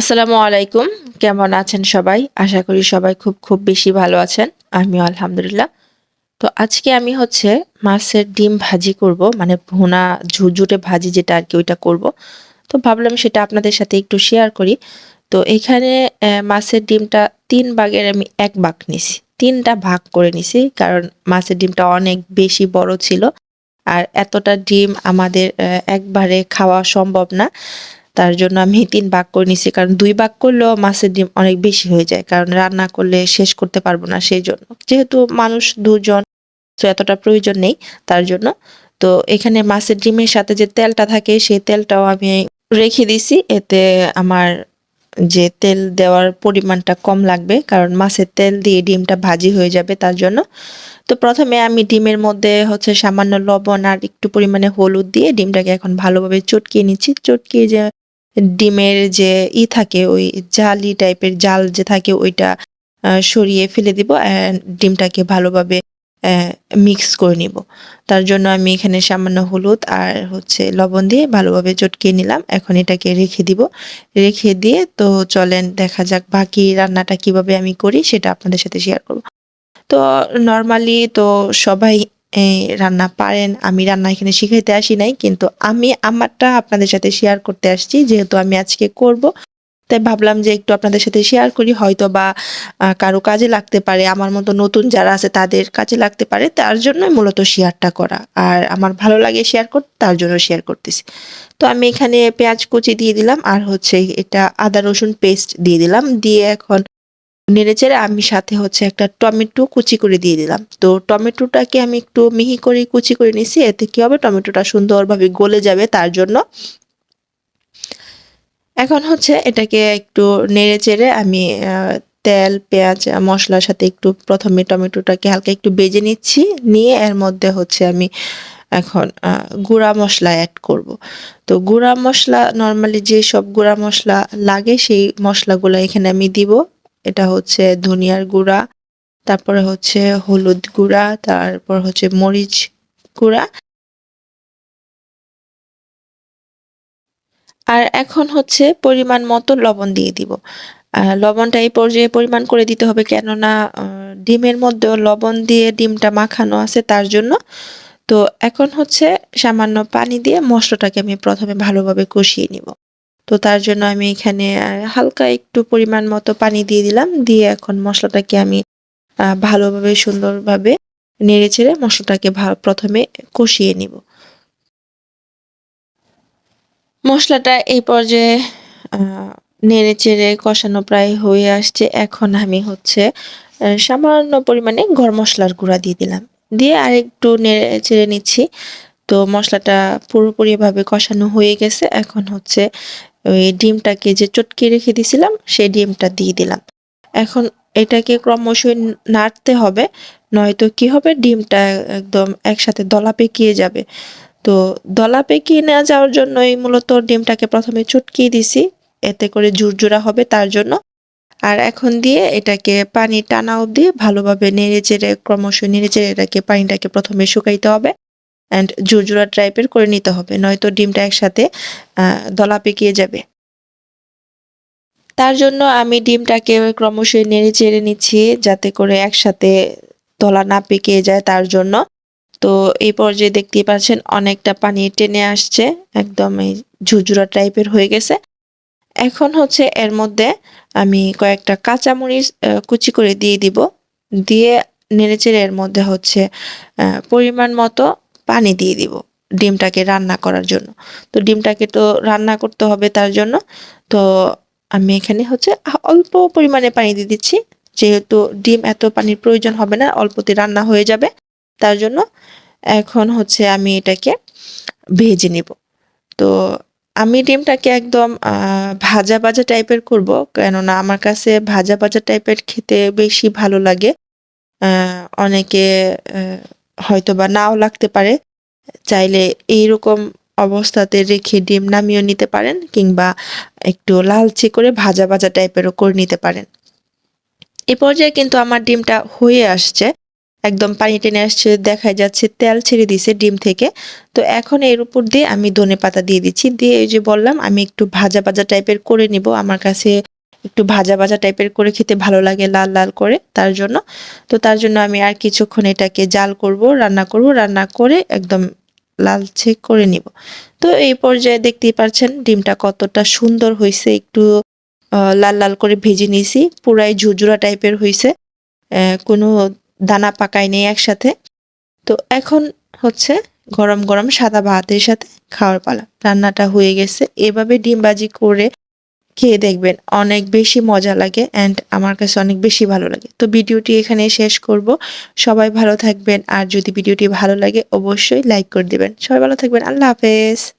আসসালামু আলাইকুম। কেমন আছেন সবাই? আশা করি সবাই খুব খুব বেশি ভালো আছেন। আমিও আলহামদুলিল্লাহ। তো আজকে আমি হচ্ছে মাছের ডিম ভাজি করব মানে ভুনা ঝুরঝুরে ভাজি যেটা আর কি ওইটা করব। তো ভাবলাম সেটা আপনাদের সাথে একটু শেয়ার করি। তো এখানে মাছের ডিমটা তিন ভাগের আমি এক ভাগ নিছি। তিনটা ভাগ করে নিছি, কারণ মাছের ডিমটা অনেক বেশি বড় ছিল। আর এতটা ডিম আমাদের একবারে খাওয়া সম্ভব না। তার জন্য আমি তিন ভাগ করে নিছি। কারণ দুই ভাগ করলেও মাছের ডিম অনেক বেশি হয়ে যায়। কারণ রান্না করলে শেষ করতে পারব না সেই জন্য যেহেতু মানুষ দুজন, তো এতটা প্রয়োজন নেই তার জন্য। তো এখানে মাছের ডিমের সাথে যে তেলটা থাকে, সেই তেলটাও আমি রেখে দিছি। এতে আমার যে তেল দেওয়ার পরিমাণটা কম লাগবে। কারণ মাছের তেল দিয়ে ডিমটা ভাজি হয়ে যাবে তার জন্য। তো প্রথমে আমি ডিমের মধ্যে হচ্ছে সামান্য লবণ আর একটু পরিমাণে হলুদ দিয়ে ডিমটাকে এখন ভালোভাবে চটকিয়ে নিচ্ছি। চটকিয়ে যে ডিমের যে ই থাকে, ওই জালি টাইপের জাল যে থাকে, ওইটা সরিয়ে ফেলে দিব ডিমটাকে ভালোভাবে মিক্স করে নিব। তার জন্য আমি এখানে সামান্য হলুদ আর হচ্ছে লবণ দিয়ে ভালোভাবে চটকিয়ে নিলাম। এখন এটাকে রেখে দিব। রেখে দিয়ে তো চলেন, দেখা যাক বাকি রান্নাটা কীভাবে আমি করি, সেটা আপনাদের সাথে শেয়ার করব। তো নর্মালি তো সবাই রান্না পারেন, আমি রান্না এখানে শিখাইতে আসি নাই, কিন্তু আমি আমারটা আপনাদের সাথে শেয়ার করতে আসছি, যেহেতু আমি আজকে করব। তাই ভাবলাম যে একটু আপনাদের সাথে শেয়ার করি হয়তো বা কারও কাজে লাগতে পারে, আমার মতো নতুন যারা আছে তাদের কাজে লাগতে পারে, তার জন্যই মূলত শেয়ারটা করা। আর আমার ভালো লাগে শেয়ার করতে, তার জন্য শেয়ার করতেছি। তো আমি এখানে পেঁয়াজ কুচি দিয়ে দিলাম, আর হচ্ছে এটা আদা রসুন পেস্ট দিয়ে দিলাম, দিয়ে এখন নেড়েচেড়ে আমি সাথে হচ্ছে একটা টমেটো কুচি করে দিয়ে দিলাম। তো টমেটোটাকে আমি একটু মিহি করে কুচি করে নিছি এতে কি হবে? টমেটোটা সুন্দরভাবে গলে যাবে তার জন্য। এখন হচ্ছে এটাকে একটু নেড়ে চেড়ে আমি তেল, পেঁয়াজ, মশলার সাথে একটু প্রথমে টমেটোটাকে হালকা একটু বেজে নিচ্ছি, নিয়ে এর মধ্যে হচ্ছে আমি এখন গুঁড়া মশলা অ্যাড করব। তো গুঁড়া মশলা নর্মালি যে সব গুঁড়া মশলা লাগে সেই মশলাগুলো এখানে আমি দিব। এটা হচ্ছে ধনিয়ার গুঁড়া, তারপরে হচ্ছে হলুদ গুঁড়া, তারপর হচ্ছে মরিচ গুঁড়া। আর এখন হচ্ছে পরিমাণ মতো লবণ দিয়ে দিব। লবণটা এই পর্যায়ে পরিমাণ করে দিতে হবে কেননা ডিমের মধ্যেও লবণ দিয়ে ডিমটা মাখানো আছে তার জন্য। তো এখন হচ্ছে সামান্য পানি দিয়ে মশলাটাকে আমি প্রথমে ভালোভাবে কষিয়ে নিব। তো তার জন্য আমি এখানে হালকা একটু পরিমাণ মতো পানি দিয়ে দিলাম। দিয়ে এখন মশলাটাকে আমি ভালোভাবে সুন্দরভাবে নেড়ে চেড়ে মশলাটাকে প্রথমে কষিয়ে নিব। মশলাটা এই পর্যায়ে নেড়ে চেড়ে কষানো প্রায় হয়ে আসছে। এখন আমি হচ্ছে সামান্য পরিমাণে গরম মশলার গুঁড়া দিয়ে দিলাম। দিয়ে আরেকটু নেড়ে চেড়ে নিচ্ছি। তো মশলাটা পুরোপুরিভাবে কষানো হয়ে গেছে। এখন হচ্ছে ওই ডিমটাকে যে চটকে রেখে দিয়েছিলাম সেই ডিমটা দিয়ে দিলাম। এখন এটাকে ক্রমশই নাড়তে হবে, নয়তো কি হবে, ডিমটা একদম একসাথে দলা পেকিয়ে যাবে। তো দলা পেকিয়ে নেওয়া যাওয়ার জন্যই মূলত ডিমটাকে প্রথমে চটকিয়ে দিছি, এতে করে ঝুরঝুরা হবে তার জন্য। আর এখন দিয়ে এটাকে পানি টানা অবধি ভালোভাবে নেড়ে চেড়ে ক্রমশ নেড়ে চেড়ে এটাকে, পানিটাকে প্রথমে শুকাইতে হবে। অ্যান্ড ঝুরঝুরা টাইপের করে নিতে হবে, নয়তো ডিমটা একসাথে দলা পেকিয়ে যাবে। তার জন্য আমি ডিমটাকে ক্রমশ নেড়ে চেড়ে নিচ্ছি যাতে করে একসাথে দলা না পেকিয়ে যায় তার জন্য। তো এই পর্যায়ে দেখতেই পাচ্ছেন অনেকটা পানি টেনে আসছে, একদম এই ঝুরঝুরা টাইপের হয়ে গেছে। এখন হচ্ছে এর মধ্যে আমি কয়েকটা কাঁচামরিচ কুচি করে দিয়ে দিব। দিয়ে নেড়েচেড়ে এর মধ্যে হচ্ছে পরিমাণ মতো পানি দিয়ে দিব ডিমটাকে রান্না করার জন্য। তো ডিমটাকে তো রান্না করতে হবে তার জন্য। তো আমি এখানে হচ্ছে অল্প পরিমাণে পানি দিয়ে দিচ্ছি। যেহেতু ডিম এত পানির প্রয়োজন হবে না, অল্পতে রান্না হয়ে যাবে। তার জন্য এখন হচ্ছে আমি এটাকে ভেজে নিব। তো আমি ডিমটাকে একদম ভাজা ভাজা টাইপের করব, কেননা আমার কাছে ভাজা ভাজা টাইপের খেতে বেশি ভালো লাগে। অনেকে হয়তো বা নাও লাগতে পারে। চাইলে এইরকম অবস্থাতে রেখে ডিম নামিয়ে নিতে পারেন কিংবা একটু লালচে করে ভাজা ভাজা টাইপেরও করে নিতে পারেন। এ পর্যায়ে কিন্তু আমার ডিমটা হয়ে আসছে। একদম পানি টেনে আসছে দেখা যাচ্ছে তেল ছেড়ে দিছে ডিম থেকে। তো এখন এর উপর দিয়ে আমি ধনে পাতা দিয়ে দিচ্ছি। দিয়ে এই যে বললাম, আমি একটু ভাজা ভাজা টাইপের করে নিব। আমার কাছে একটু ভাজা ভাজা টাইপের করে খেতে ভালো লাগে লাল লাল করে তার জন্য। তো তার জন্য আমি আর কিছুক্ষণ এটাকে জাল করব, রান্না করব, রান্না করে একদম লালচে করে নিব। তো এই পর্যায়ে দেখতেই পাচ্ছেন ডিমটা কতটা সুন্দর হয়েছে একটু লাল লাল করে ভেজে নিয়েছি, পুরাই ঝুরঝুরা টাইপের হয়েছে কোনো দানা পাকায় নেই একসাথে। তো এখন হচ্ছে গরম গরম সাদা ভাতের সাথে খাওয়ার পালা, রান্নাটা হয়ে গেছে। এভাবে ডিম ভাজি করে খেয়ে দেখবেন অনেক বেশি মজা লাগে অ্যান্ড আমার কাছে অনেক বেশি ভালো লাগে। তো ভিডিওটি এখানে শেষ করব। সবাই ভালো থাকবেন আর যদি ভিডিওটি ভালো লাগে অবশ্যই লাইক করে দেবেন। সবাই ভালো থাকবেন। আল্লাহ হাফেজ।